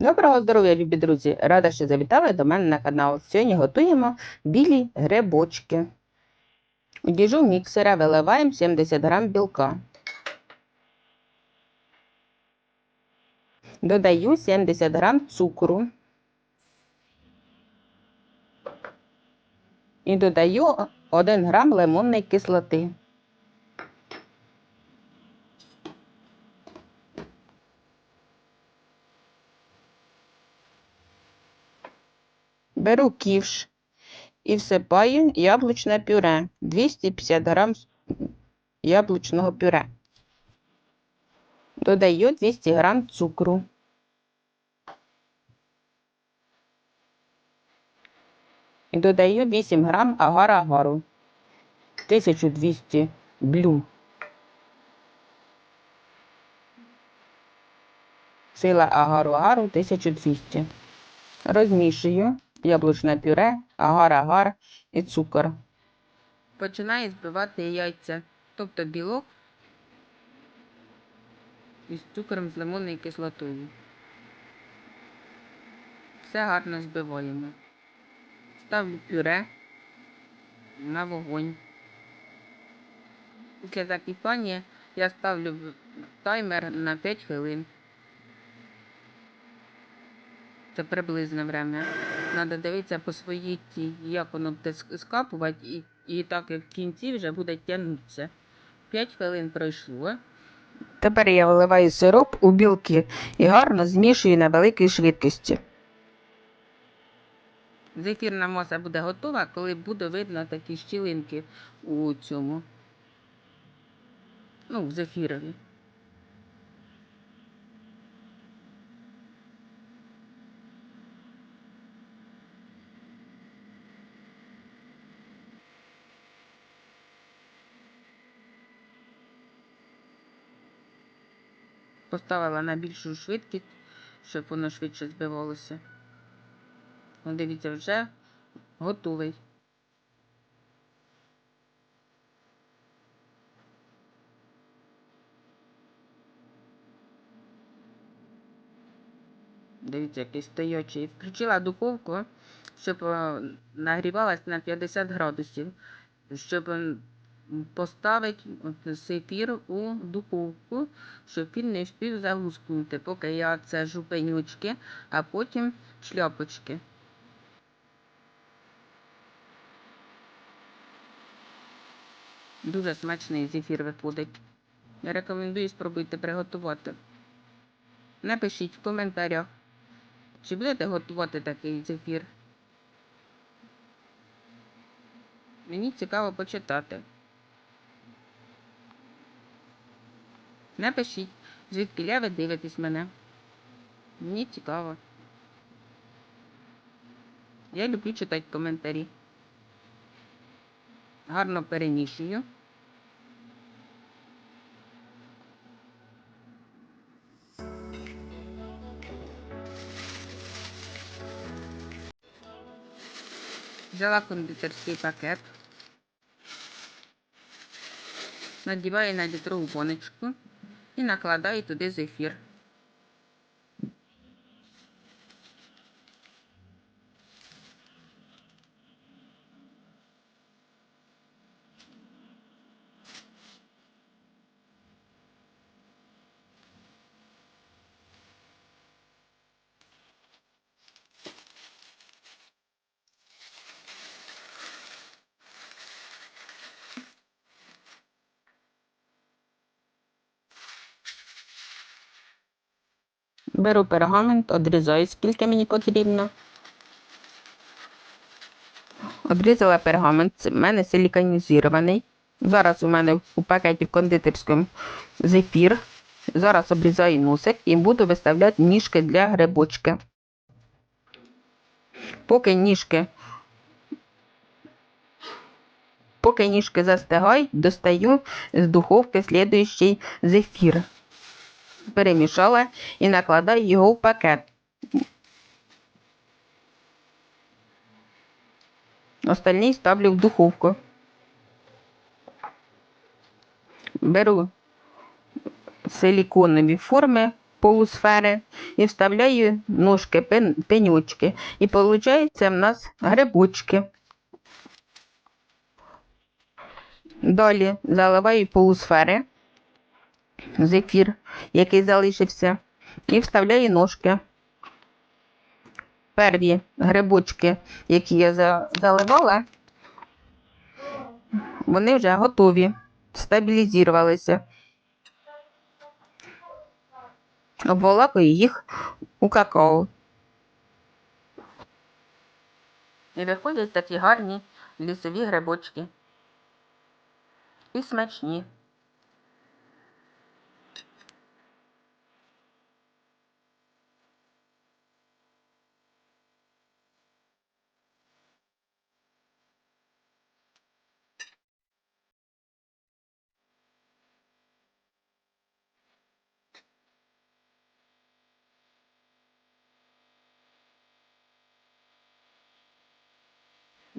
Доброго здоров'я, любі друзі! Рада, що завітали до мене на канал. Сьогодні готуємо білі грибочки. У діжу міксера виливаємо 70 г білка. Додаю 70 г цукру. І додаю 1 грам лимонної кислоти. Беру ківш і всипаю яблучне пюре 250 грам яблучного пюре. Додаю 200 грам цукру. І додаю 8 грам агар-агару 1200 блю. Сила агару-агару 1200. Розмішую яблучне пюре, агар-агар і цукор. Починаю збивати яйця, тобто білок із цукром з лимонною кислотою. Все гарно збиваємо. Ставлю пюре на вогонь. Після закипання я ставлю таймер на 5 хвилин. Це приблизне время. Треба дивитися по своїй ті, як воно буде скапувати, і, і так як в кінці вже буде тягнутися. 5 хвилин пройшло. Тепер я виливаю сироп у білки і гарно змішую на великій швидкості. Зефірна маса буде готова, коли буде видно такі щілинки у цьому. Ну, в зефірові. Поставила на більшу швидкість, щоб воно швидше збивалося. Ну, дивіться, вже готовий. Дивіться, який стоячий. Включила духовку, щоб е, нагрівалась на 50 градусів, щоб поставити от сефір у духовку, щоб він не встиг залускнути, поки я це жупенючки, а потім шляпочки. Дуже смачний зефір виходить. Я рекомендую спробуйте приготувати. Напишіть в коментарях, чи будете готувати такий зефір. Мені цікаво почитати. Напишіть, звідки ви дивитесь мене. Мені цікаво. Я люблю читати коментарі. Гарно перемішую. Взяла кондитерський пакет. Надіваю на літрову баночку і накладаю туди зефір. Беру пергамент, одрізаю, скільки мені потрібно. Одрізала пергамент, в мене силіконізований. Зараз у мене у пакеті кондитерському зефір. Зараз обрізаю носик і буду виставляти ніжки для грибочки. Поки ніжки, поки ніжки застигають, достаю з духовки слідуючий зефір перемішала і накладаю його в пакет. Остальний ставлю в духовку. Беру силіконові форми полусфери і вставляю ножки, пен, пенючки. І виходить в нас грибочки. Далі заливаю полусфери, зефір, який залишився, і вставляю ножки. Перві грибочки, які я заливала, вони вже готові, стабілізувалися. Обволакую їх у какао. І виходять такі гарні лісові грибочки. І смачні.